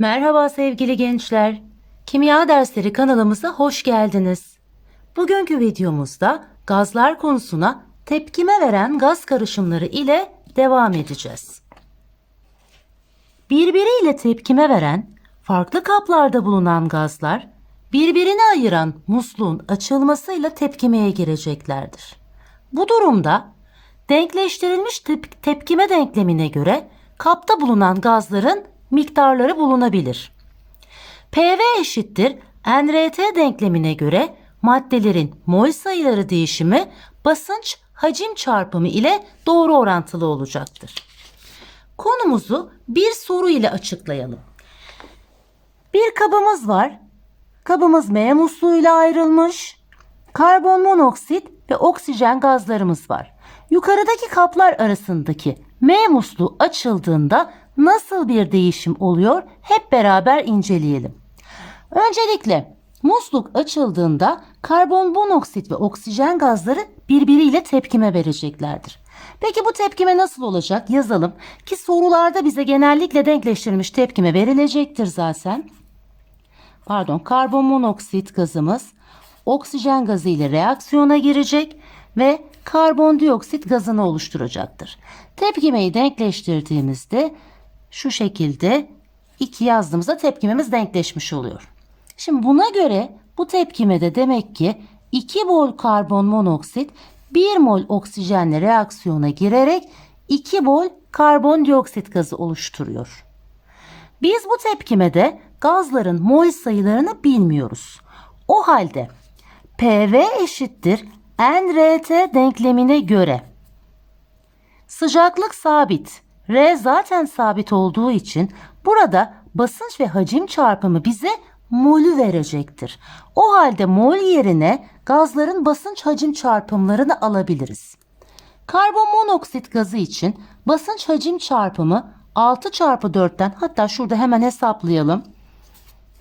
Merhaba sevgili gençler. Kimya dersleri kanalımıza hoş geldiniz. Bugünkü videomuzda gazlar konusuna tepkime veren gaz karışımları ile devam edeceğiz. Birbiriyle tepkime veren farklı kaplarda bulunan gazlar birbirini ayıran musluğun açılmasıyla tepkimeye gireceklerdir. Bu durumda denkleştirilmiş tep- tepkime denklemine göre kapta bulunan gazların miktarları bulunabilir. PV eşittir NRT denklemine göre maddelerin mol sayıları değişimi basınç hacim çarpımı ile doğru orantılı olacaktır. Konumuzu bir soru ile açıklayalım. Bir kabımız var. Kabımız M musluğuyla ayrılmış. Karbon monoksit ve oksijen gazlarımız var. Yukarıdaki kaplar arasındaki M musluğu açıldığında nasıl bir değişim oluyor hep beraber inceleyelim. Öncelikle musluk açıldığında karbon monoksit ve oksijen gazları birbiriyle tepkime vereceklerdir. Peki bu tepkime nasıl olacak? Yazalım ki sorularda bize genellikle denkleştirilmiş tepkime verilecektir zaten. Pardon, karbon monoksit gazımız oksijen gazı ile reaksiyona girecek ve karbondioksit gazını oluşturacaktır. Tepkimeyi denkleştirdiğimizde şu şekilde 2 yazdığımızda tepkimemiz denkleşmiş oluyor. Şimdi buna göre bu tepkimede demek ki 2 mol karbon monoksit 1 mol oksijenle reaksiyona girerek 2 mol karbondioksit gazı oluşturuyor. Biz bu tepkimede gazların mol sayılarını bilmiyoruz. O halde PV eşittir NRT denklemine göre sıcaklık sabit, R zaten sabit olduğu için burada basınç ve hacim çarpımı bize molü verecektir. O halde mol yerine gazların basınç hacim çarpımlarını alabiliriz. Karbon monoksit gazı için basınç hacim çarpımı 6 çarpı 4'ten hatta şurada hemen hesaplayalım.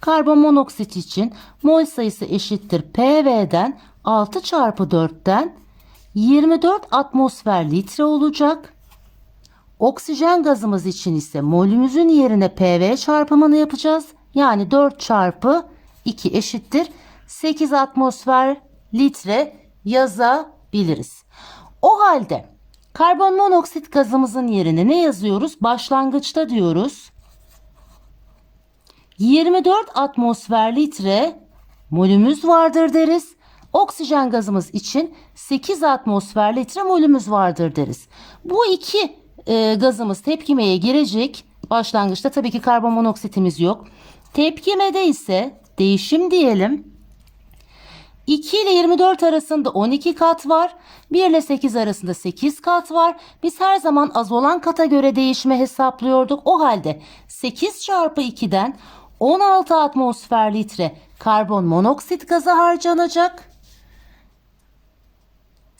Karbon monoksit için mol sayısı eşittir PV'den 6 çarpı 4'ten 24 atmosfer litre olacak. Oksijen gazımız için ise molümüzün yerine PV çarpımını yapacağız. Yani 4 çarpı 2 eşittir 8 atmosfer litre yazabiliriz. O halde karbon monoksit gazımızın yerine ne yazıyoruz? Başlangıçta diyoruz. 24 atmosfer litre molümüz vardır deriz. Oksijen gazımız için 8 atmosfer litre molümüz vardır deriz. Bu iki e, gazımız tepkimeye girecek. Başlangıçta tabii ki karbon monoksitimiz yok. Tepkimede ise değişim diyelim. 2 ile 24 arasında 12 kat var. 1 ile 8 arasında 8 kat var. Biz her zaman az olan kata göre değişme hesaplıyorduk. O halde 8 çarpı 2'den 16 atmosfer litre karbon monoksit gazı harcanacak.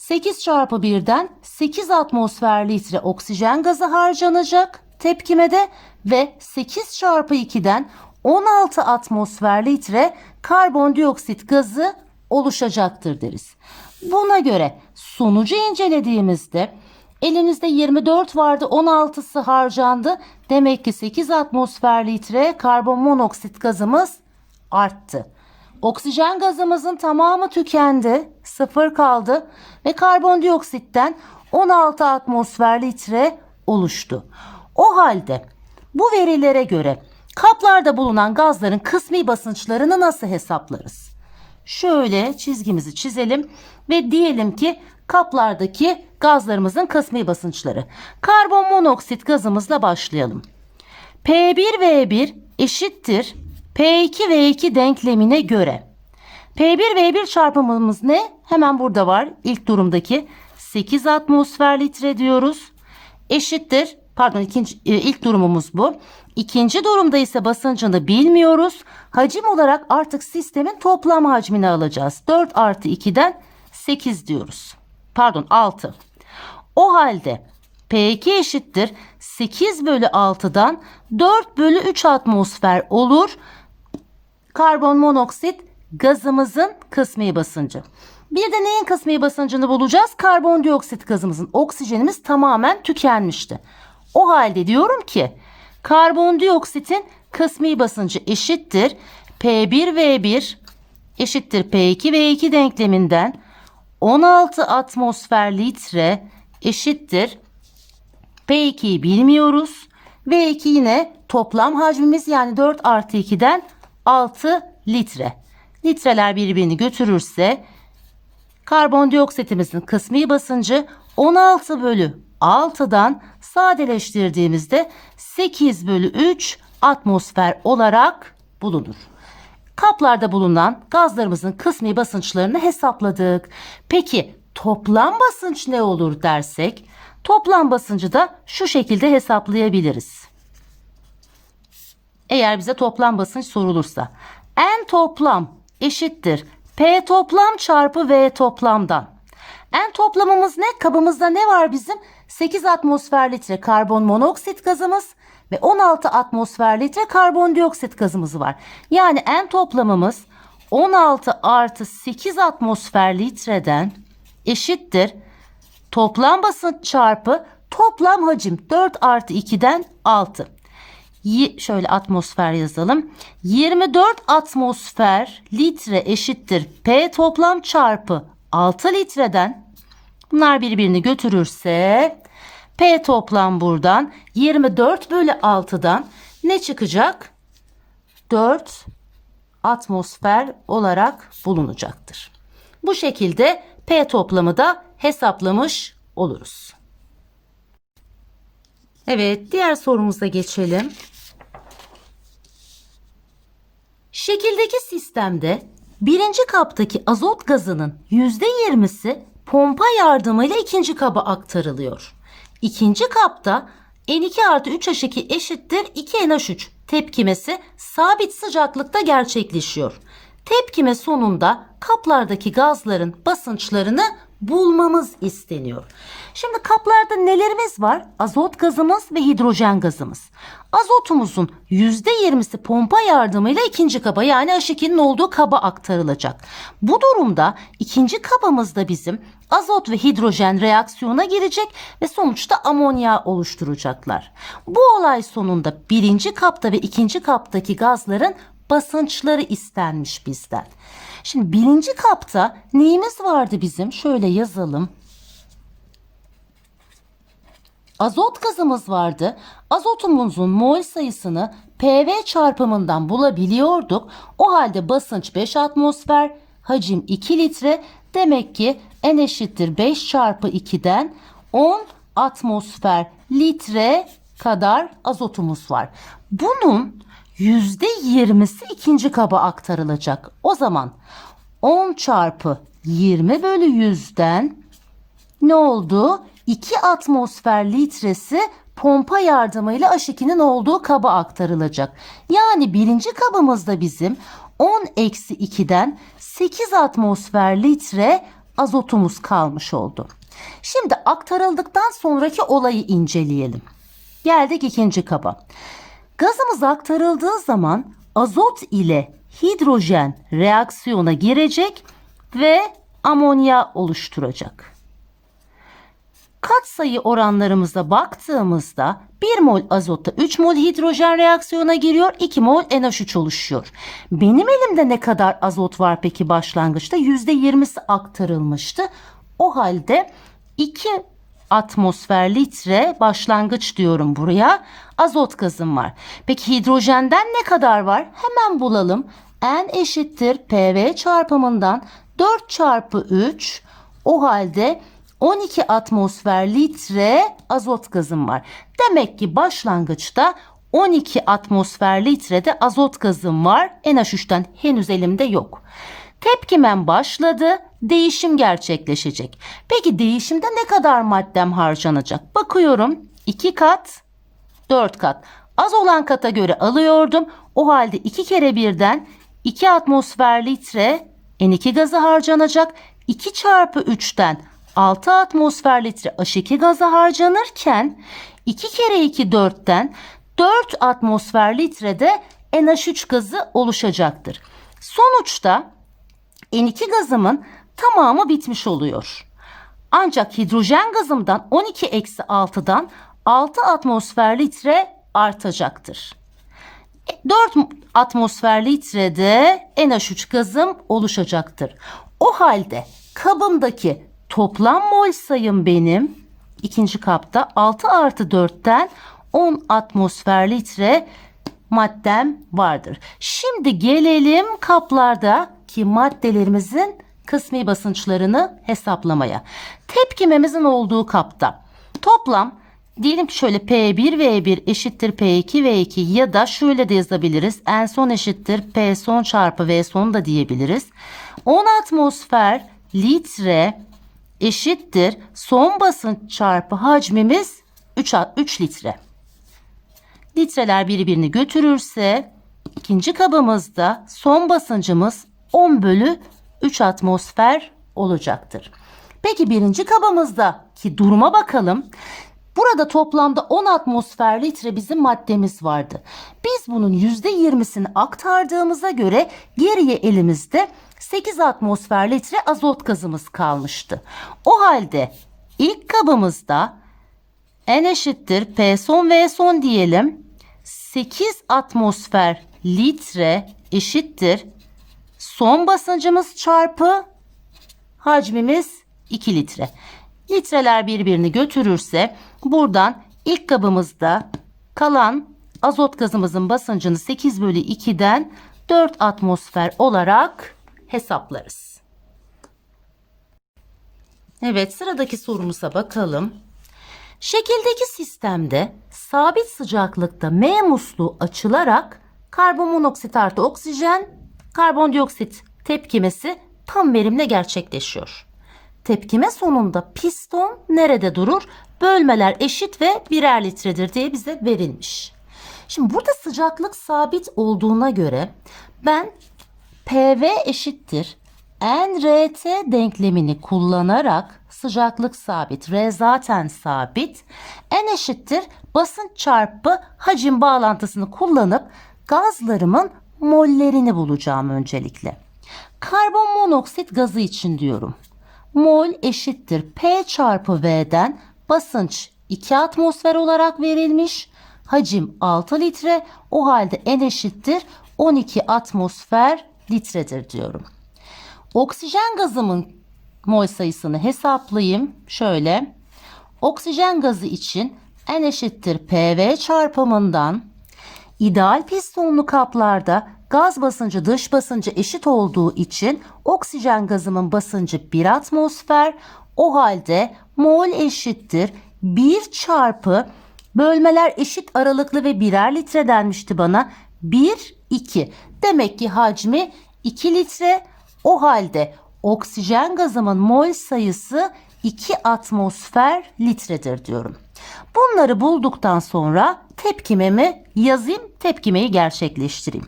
8 çarpı 1'den 8 atmosfer litre oksijen gazı harcanacak tepkimede ve 8 çarpı 2'den 16 atmosfer litre karbondioksit gazı oluşacaktır deriz. Buna göre sonucu incelediğimizde elimizde 24 vardı 16'sı harcandı. Demek ki 8 atmosfer litre karbon monoksit gazımız arttı. Oksijen gazımızın tamamı tükendi. Sıfır kaldı ve karbondioksitten 16 atmosfer litre oluştu. O halde bu verilere göre kaplarda bulunan gazların kısmi basınçlarını nasıl hesaplarız? Şöyle çizgimizi çizelim ve diyelim ki kaplardaki gazlarımızın kısmi basınçları. Karbon monoksit gazımızla başlayalım. P1V1 eşittir P2V2 denklemine göre. P1V1 çarpımımız ne? Hemen burada var. İlk durumdaki 8 atmosfer litre diyoruz. Eşittir. Pardon ikinci, e, ilk durumumuz bu. İkinci durumda ise basıncını bilmiyoruz. Hacim olarak artık sistemin toplam hacmini alacağız. 4 artı 2'den 8 diyoruz. Pardon 6. O halde P2 eşittir 8 bölü 6'dan 4 bölü 3 atmosfer olur. Karbon monoksit gazımızın kısmi basıncı. Bir de neyin kısmi basıncını bulacağız? Karbondioksit gazımızın oksijenimiz tamamen tükenmişti. O halde diyorum ki Karbondioksitin kısmi basıncı eşittir. P1V1 eşittir P2V2 denkleminden 16 atmosfer litre eşittir. P2'yi bilmiyoruz. V2 yine toplam hacmimiz yani 4 artı 2'den 6 litre. Litreler birbirini götürürse karbondioksitimizin kısmi basıncı 16 bölü 6'dan sadeleştirdiğimizde 8 bölü 3 atmosfer olarak bulunur. Kaplarda bulunan gazlarımızın kısmi basınçlarını hesapladık. Peki toplam basınç ne olur dersek? Toplam basıncı da şu şekilde hesaplayabiliriz. Eğer bize toplam basınç sorulursa. N toplam eşittir. P toplam çarpı V toplamdan. N toplamımız ne? Kabımızda ne var bizim? 8 atmosfer litre karbon monoksit gazımız ve 16 atmosfer litre karbondioksit gazımız var. Yani N toplamımız 16 artı 8 atmosfer litreden eşittir. Toplam basınç çarpı toplam hacim 4 artı 2'den 6. Şöyle atmosfer yazalım. 24 atmosfer litre eşittir P toplam çarpı 6 litreden. Bunlar birbirini götürürse P toplam buradan 24 bölü 6'dan ne çıkacak? 4 atmosfer olarak bulunacaktır. Bu şekilde P toplamı da hesaplamış oluruz. Evet, diğer sorumuza geçelim. Şekildeki sistemde birinci kaptaki azot gazının %20'si pompa yardımıyla ikinci kaba aktarılıyor. İkinci kapta N2 artı 3H2 eşittir 2NH3 tepkimesi sabit sıcaklıkta gerçekleşiyor. Tepkime sonunda kaplardaki gazların basınçlarını bulmamız isteniyor. Şimdi kaplarda nelerimiz var? Azot gazımız ve hidrojen gazımız. Azotumuzun %20'si pompa yardımıyla ikinci kaba yani H2'nin olduğu kaba aktarılacak. Bu durumda ikinci kabımızda bizim azot ve hidrojen reaksiyona girecek ve sonuçta amonya oluşturacaklar. Bu olay sonunda birinci kapta ve ikinci kaptaki gazların basınçları istenmiş bizden. Şimdi birinci kapta neyimiz vardı bizim? Şöyle yazalım. Azot gazımız vardı. Azotumuzun mol sayısını PV çarpımından bulabiliyorduk. O halde basınç 5 atmosfer, hacim 2 litre. Demek ki N eşittir 5 çarpı 2'den 10 atmosfer litre kadar azotumuz var. Bunun %20'si ikinci kaba aktarılacak. O zaman 10 çarpı 20 bölü 100'den ne oldu? 2 atmosfer litresi pompa yardımıyla H2'nin olduğu kaba aktarılacak. Yani birinci kabımızda bizim 10 eksi 2'den 8 atmosfer litre azotumuz kalmış oldu. Şimdi aktarıldıktan sonraki olayı inceleyelim. Geldik ikinci kaba. Gazımız aktarıldığı zaman azot ile hidrojen reaksiyona girecek ve amonya oluşturacak. Katsayı oranlarımıza baktığımızda 1 mol azotta 3 mol hidrojen reaksiyona giriyor, 2 mol NH3 oluşuyor. Benim elimde ne kadar azot var peki başlangıçta? %20'si aktarılmıştı. O halde 2 atmosfer litre başlangıç diyorum buraya. Azot gazım var. Peki hidrojenden ne kadar var? Hemen bulalım. N eşittir PV çarpımından 4 çarpı 3. O halde 12 atmosfer litre azot gazım var. Demek ki başlangıçta 12 atmosfer litrede azot gazım var. NH3'ten henüz elimde yok. Tepkimem başladı. Değişim gerçekleşecek. Peki değişimde ne kadar maddem harcanacak? Bakıyorum 2 kat 4 kat. Az olan kata göre alıyordum. O halde 2 kere birden 2 atmosfer litre N2 gazı harcanacak. 2 çarpı 3'ten 6 atmosfer litre H2 gazı harcanırken 2 kere 2 4'ten 4 atmosfer litrede NH3 gazı oluşacaktır. Sonuçta N2 gazımın tamamı bitmiş oluyor. Ancak hidrojen gazımdan 12 eksi 6'dan 6 atmosfer litre artacaktır. 4 atmosfer litrede NH3 gazım oluşacaktır. O halde kabımdaki toplam mol sayım benim ikinci kapta 6 artı 4'ten 10 atmosfer litre maddem vardır. Şimdi gelelim kaplardaki maddelerimizin kısmi basınçlarını hesaplamaya. Tepkimemizin olduğu kapta toplam diyelim ki şöyle P1 V1 eşittir P2 V2 ya da şöyle de yazabiliriz. En son eşittir P son çarpı V son da diyebiliriz. 10 atmosfer litre eşittir son basınç çarpı hacmimiz 3, 3 litre. Litreler birbirini götürürse ikinci kabımızda son basıncımız 10 bölü 3 atmosfer olacaktır. Peki birinci kabımızdaki duruma bakalım. Burada toplamda 10 atmosfer litre bizim maddemiz vardı. Biz bunun %20'sini aktardığımıza göre geriye elimizde 8 atmosfer litre azot gazımız kalmıştı. O halde ilk kabımızda N eşittir P son V son diyelim. 8 atmosfer litre eşittir. Son basıncımız çarpı hacmimiz 2 litre. Litreler birbirini götürürse buradan ilk kabımızda kalan azot gazımızın basıncını 8 bölü 2'den 4 atmosfer olarak hesaplarız. Evet sıradaki sorumuza bakalım. Şekildeki sistemde sabit sıcaklıkta M musluğu açılarak karbon monoksit artı oksijen karbondioksit tepkimesi tam verimle gerçekleşiyor. Tepkime sonunda piston nerede durur? Bölmeler eşit ve birer litredir diye bize verilmiş. Şimdi burada sıcaklık sabit olduğuna göre ben PV eşittir nRT denklemini kullanarak sıcaklık sabit, R zaten sabit, N eşittir basınç çarpı hacim bağlantısını kullanıp gazlarımın mollerini bulacağım öncelikle. Karbon monoksit gazı için diyorum. Mol eşittir P çarpı V'den basınç 2 atmosfer olarak verilmiş. Hacim 6 litre. O halde N eşittir 12 atmosfer litredir diyorum. Oksijen gazımın mol sayısını hesaplayayım. Şöyle. Oksijen gazı için N eşittir PV çarpımından ideal pistonlu kaplarda gaz basıncı dış basıncı eşit olduğu için oksijen gazımın basıncı 1 atmosfer. O halde mol eşittir 1 çarpı bölmeler eşit aralıklı ve birer litre denmişti bana. 1, 2. Demek ki hacmi 2 litre. O halde oksijen gazımın mol sayısı 2 atmosfer litredir diyorum. Bunları bulduktan sonra tepkimemi yazayım, tepkimeyi gerçekleştireyim.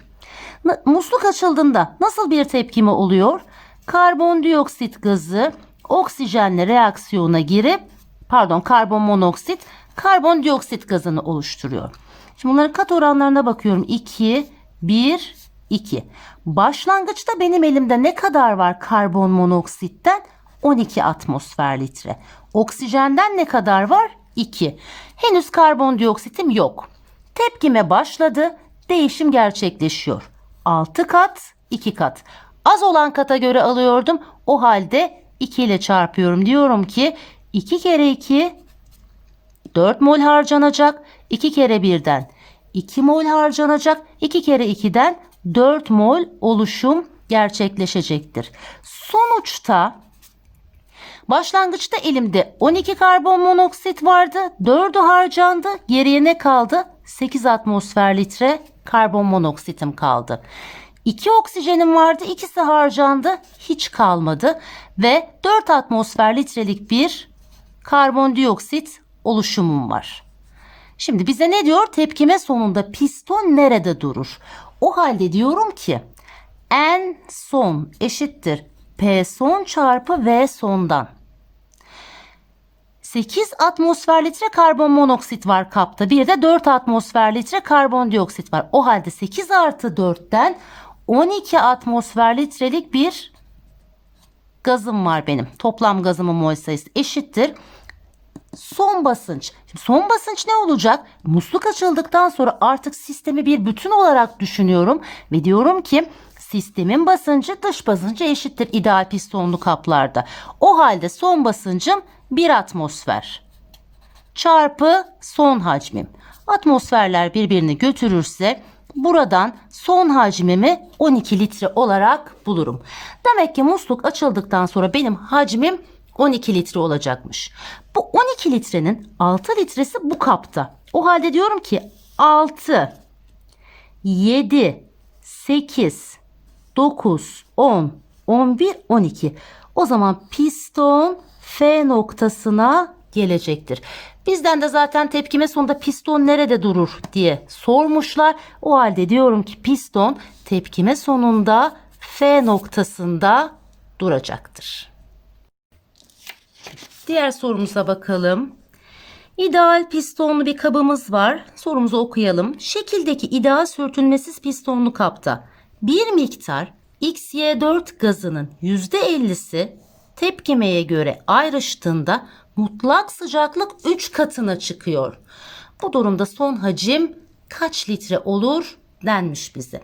Musluk açıldığında nasıl bir tepkime oluyor? Karbondioksit gazı oksijenle reaksiyona girip pardon karbon monoksit karbondioksit gazını oluşturuyor. Şimdi bunların kat oranlarına bakıyorum. 2, 1, 2. Başlangıçta benim elimde ne kadar var karbon monoksitten? 12 atmosfer litre. Oksijenden ne kadar var? 2. Henüz karbondioksitim yok. Tepkime başladı. Değişim gerçekleşiyor. 6 kat, 2 kat. Az olan kata göre alıyordum. O halde 2 ile çarpıyorum. Diyorum ki 2 kere 2 4 mol harcanacak. 2 kere 1'den 2 mol harcanacak. 2 kere 2'den 4 mol oluşum gerçekleşecektir. Sonuçta başlangıçta elimde 12 karbon monoksit vardı. 4'ü harcandı. Geriye ne kaldı? 8 atmosfer litre karbon monoksitim kaldı. 2 oksijenim vardı. ikisi harcandı. Hiç kalmadı. Ve 4 atmosfer litrelik bir karbondioksit oluşumum var. Şimdi bize ne diyor? Tepkime sonunda piston nerede durur? O halde diyorum ki N son eşittir P son çarpı V sondan. 8 atmosfer litre karbon monoksit var kapta. Bir de 4 atmosfer litre karbondioksit var. O halde 8 artı 4'ten 12 atmosfer litrelik bir gazım var benim. Toplam gazımın mol sayısı eşittir. son basınç. Şimdi son basınç ne olacak? Musluk açıldıktan sonra artık sistemi bir bütün olarak düşünüyorum ve diyorum ki sistemin basıncı dış basıncı eşittir ideal pistonlu kaplarda. O halde son basıncım 1 atmosfer çarpı son hacmim. Atmosferler birbirini götürürse buradan son hacmimi 12 litre olarak bulurum. Demek ki musluk açıldıktan sonra benim hacmim 12 litre olacakmış. Bu 12 litrenin 6 litresi bu kapta. O halde diyorum ki 6, 7, 8, 9, 10, 11, 12. O zaman piston F noktasına gelecektir. Bizden de zaten tepkime sonunda piston nerede durur diye sormuşlar. O halde diyorum ki piston tepkime sonunda F noktasında duracaktır. Diğer sorumuza bakalım. İdeal pistonlu bir kabımız var. Sorumuzu okuyalım. Şekildeki ideal sürtünmesiz pistonlu kapta bir miktar XY4 gazının %50'si tepkimeye göre ayrıştığında mutlak sıcaklık 3 katına çıkıyor. Bu durumda son hacim kaç litre olur denmiş bize.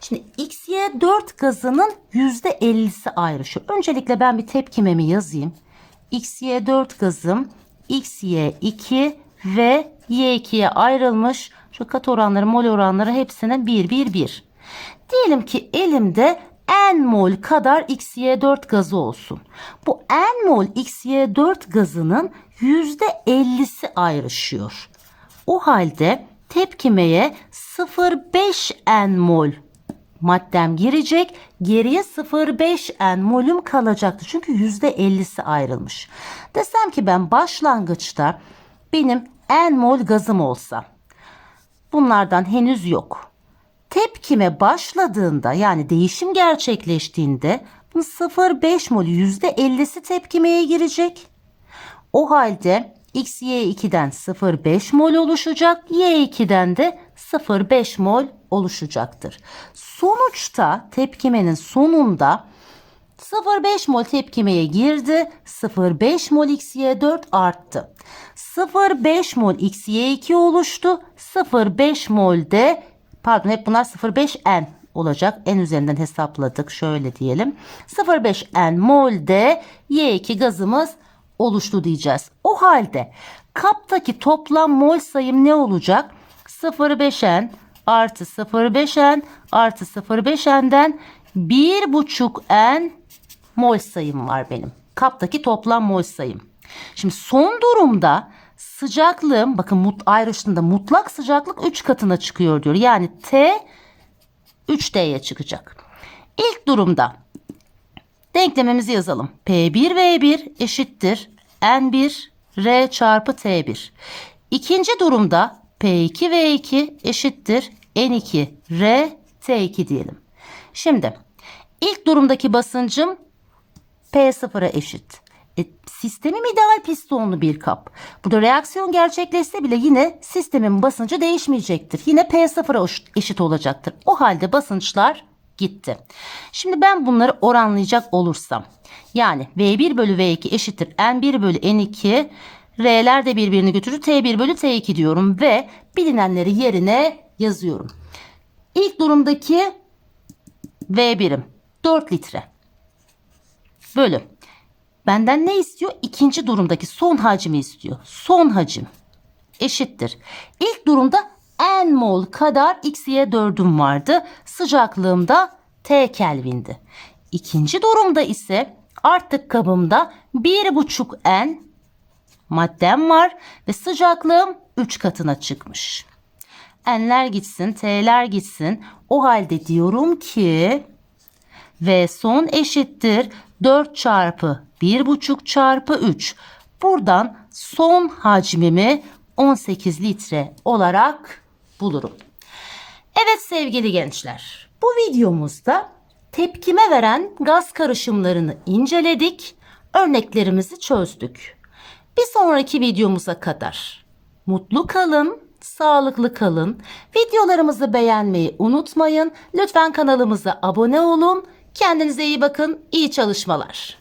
Şimdi XY4 gazının %50'si ayrışıyor. Öncelikle ben bir tepkimemi yazayım. XY4 gazım XY2 ve Y2'ye ayrılmış. Şu kat oranları, mol oranları hepsine 1 1 1. Diyelim ki elimde n mol kadar XY4 gazı olsun. Bu n mol XY4 gazının %50'si ayrışıyor. O halde tepkimeye 0,5 n mol maddem girecek. Geriye 0,5 n molüm kalacaktı. Çünkü %50'si ayrılmış. Desem ki ben başlangıçta benim n mol gazım olsa bunlardan henüz yok. Tepkime başladığında yani değişim gerçekleştiğinde bu 0,5 mol %50'si tepkimeye girecek. O halde X, Y2'den 0,5 mol oluşacak. Y2'den de 0,5 mol oluşacaktır. Sonuçta tepkimenin sonunda 0,5 mol tepkimeye girdi. 0,5 mol XY4 arttı. 0,5 mol XY2 oluştu. 0,5 mol de pardon hep bunlar 0,5 N olacak. En üzerinden hesapladık. Şöyle diyelim. 0,5 N mol de Y2 gazımız oluştu diyeceğiz. O halde kaptaki toplam mol sayım ne olacak? 0,5N artı 0,5N artı 0,5N'den 1,5N mol sayım var benim. Kaptaki toplam mol sayım. Şimdi son durumda sıcaklığım bakın mut, ayrıştığında mutlak sıcaklık 3 katına çıkıyor diyor. Yani T 3D'ye çıkacak. İlk durumda denklemimizi yazalım. P1V1 eşittir N1 R çarpı T1. İkinci durumda P2V2 eşittir N2 R T2 diyelim. Şimdi ilk durumdaki basıncım P0'a eşit. Sistemim ideal pistonlu bir kap. Burada reaksiyon gerçekleşse bile yine sistemin basıncı değişmeyecektir. Yine P0'a eşit olacaktır. O halde basınçlar gitti. Şimdi ben bunları oranlayacak olursam yani V1 bölü V2 eşittir N1 bölü N2 R'ler de birbirini götürür T1 bölü T2 diyorum ve bilinenleri yerine yazıyorum. İlk durumdaki V1'im 4 litre bölü Benden ne istiyor? İkinci durumdaki son hacmi istiyor. Son hacim eşittir. İlk durumda n mol kadar x'ye 4'üm vardı. Sıcaklığım da T Kelvin'di. İkinci durumda ise artık kabımda 1,5 N maddem var ve sıcaklığım 3 katına çıkmış. N'ler gitsin, T'ler gitsin. O halde diyorum ki V son eşittir 4 çarpı 1,5 çarpı 3. Buradan son hacmimi 18 litre olarak bulurum. Evet sevgili gençler, bu videomuzda tepkime veren gaz karışımlarını inceledik, örneklerimizi çözdük. Bir sonraki videomuza kadar mutlu kalın, sağlıklı kalın. Videolarımızı beğenmeyi unutmayın. Lütfen kanalımıza abone olun. Kendinize iyi bakın. İyi çalışmalar.